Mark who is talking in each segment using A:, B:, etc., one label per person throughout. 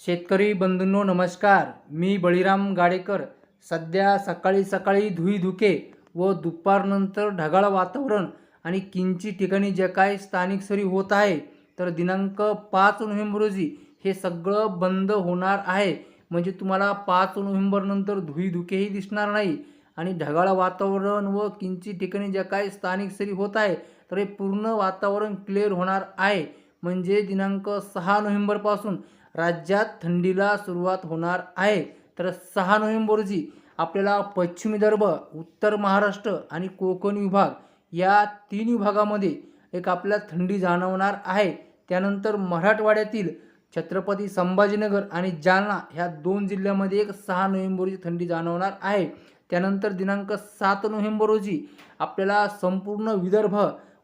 A: शेतकरी बंधूंनो नमस्कार. मी बळीराम गाडेकर. सध्या सकाळी सकाळी धुई धुके व दुपारनंतर ढगाळ वातावरण आणि किंची ठिकाणी जे काय स्थानिक सरी होत आहे तर दिनांक पाच नोव्हेंबर रोजी हे सगळं बंद होणार आहे. म्हणजे तुम्हाला पाच नोव्हेंबरनंतर धुई धुकेही दिसणार नाही आणि ढगाळ वातावरण व किंची ठिकाणी ज्या काही स्थानिक सरी होत आहे तर हे पूर्ण वातावरण क्लिअर होणार आहे. म्हणजे दिनांक सहा नोव्हेंबरपासून राज्यात थंडीला सुरुवात होणार आहे. तर सहा नोव्हेंबर रोजी आपल्याला पश्चिम विदर्भ उत्तर महाराष्ट्र आणि कोकण विभाग या तीन विभागामध्ये एक आपल्याला थंडी जाणवणार आहे. त्यानंतर मराठवाड्यातील छत्रपती संभाजीनगर आणि जालना ह्या दोन जिल्ह्यामध्ये एक सहा नोव्हेंबर रोजी थंडी जाणवणार आहे. त्यानंतर दिनांक सात नोव्हेंबर रोजी आपल्याला संपूर्ण विदर्भ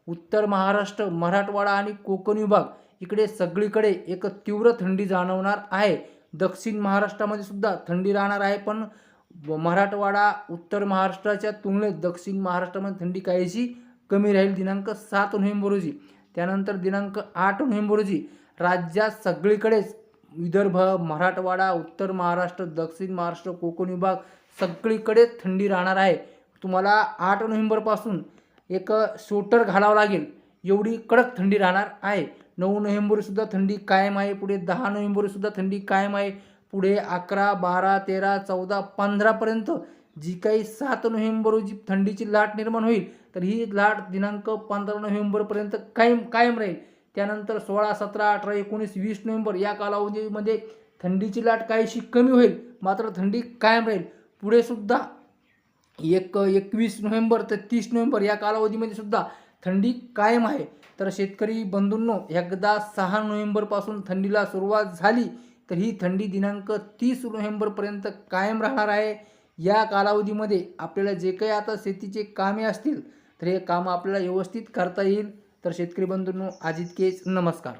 A: उत्तर महाराष्ट्र मराठवाडा आणि कोकण विभाग इकडे सगळीकडे एक तीव्र थंडी जाणवणार आहे. दक्षिण महाराष्ट्रामध्ये सुद्धा थंडी राहणार आहे पण मराठवाडा उत्तर महाराष्ट्राच्या तुलनेत दक्षिण महाराष्ट्रामध्ये थंडी काहीशी कमी राहील. दिनांक सात नोव्हेंबर रोजी त्यानंतर दिनांक आठ नोव्हेंबर रोजी राज्यात सगळीकडेच विदर्भ मराठवाडा उत्तर महाराष्ट्र दक्षिण महाराष्ट्र कोकण विभाग सगळीकडे थंडी राहणार आहे. तुम्हाला आठ नोव्हेंबरपासून एक स्वेटर घालावं लागेल. एवढी कडक थंडी राहणार आहे. नऊ नोव्हेंबरसुद्धा थंडी कायम आहे. पुढे दहा नोव्हेंबरसुद्धा थंडी कायम आहे. पुढे अकरा बारा तेरा चौदा पंधरापर्यंत जी काही सात नोव्हेंबर रोजी थंडीची लाट निर्माण होईल तर ही लाट दिनांक पंधरा नोव्हेंबरपर्यंत कायम कायम राहील. त्यानंतर सोळा सतरा अठरा एकोणीस वीस नोव्हेंबर या कालावधीमध्ये थंडीची लाट काहीशी कमी होईल. मात्र थंडी कायम राहील. पुढे सुद्धा एक एकवीस नोव्हेंबर ते तीस नोव्हेंबर या कालावधीमध्ये सुद्धा थंडी कायम आहे. तर शेतकरी बंधूंनो एकदा सहा नोव्हेंबरपासून थंडीला सुरुवात झाली तर ही थंडी दिनांक तीस नोव्हेंबरपर्यंत कायम राहणार आहे. या कालावधीमध्ये आपल्याला जे काही आता शेतीचे कामे असतील तर हे कामं आपल्याला व्यवस्थित करता येईल. तर शेतकरी बंधूंनो आज इतकेच. नमस्कार.